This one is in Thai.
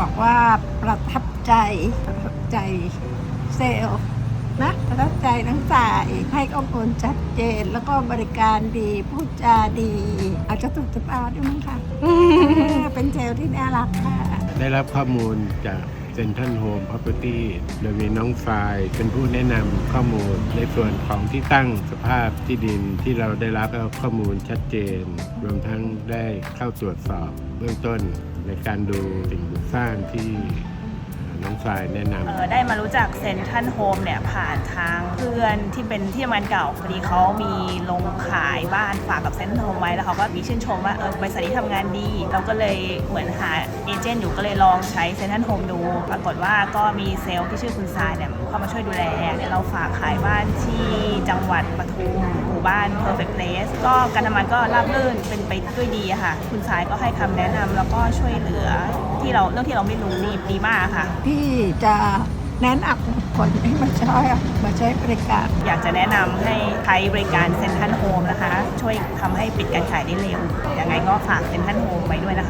บอกว่าประทับใจประทับใจเซลล์นะประทับใจทั้งสายให้ข้อมูลชัดเจน แล้วก็บริการดีพูดจาดี อาจจะถูกจะปาด้วยมั้งค่ะเออเป็นเซลล์ที่น่ารักค่ะ ได้รับข้อมูลจาก เซ็นทรัลโฮม Property โดยมีน้องฟายเป็นผู้แนะนำข้อมูลในส่วนของที่ตั้งสภาพที่ดินที่เราได้รับข้อมูลชัดเจน รวมทั้งได้เข้าตรวจสอบเบื้องต้นในการดูสิ่งปลูกสร้างที่ น้องฟายแนะนำ เอ่อได้มารู้จักเซนทันโฮมเนี่ยผ่านทางเพื่อนที่เป็นที่ทำงานเก่าพอดีเขามีลงขายบ้านฝากกับเซนทันโฮมไว้แล้วเขาก็มีชื่นชมว่าเออบริษัทนี้ทำงานดี เราก็เลยเหมือนหาเอเจนต์อยู่ก็เลยลองใช้เซนทันโฮมดู ปรากฏว่าก็มีเซลล์ที่ชื่อคุณทรายเนี่ยเข้ามาช่วยดูแลเนี่ยเราฝากขายบ้านที่จังหวัดปทุมหมู่บ้าน Perfect Place ก็การทำงานก็ราบรื่นเป็นไปด้วยดีอะค่ะ คุณทรายก็ให้คำแนะนำแล้วก็ช่วยเหลือ ที่เราเรื่องที่เราไม่รู้ดีดีมากค่ะที่จะแนะนำคนให้มาใช้มาใช้บริการ อยากจะแนะนำให้ใช้บริการเซ็นทรัลโฮมนะคะ ช่วยทำให้ปิดการขายได้เร็วยังไงก็ฝากเซ็นทรัลโฮมไว้ด้วยนะคะ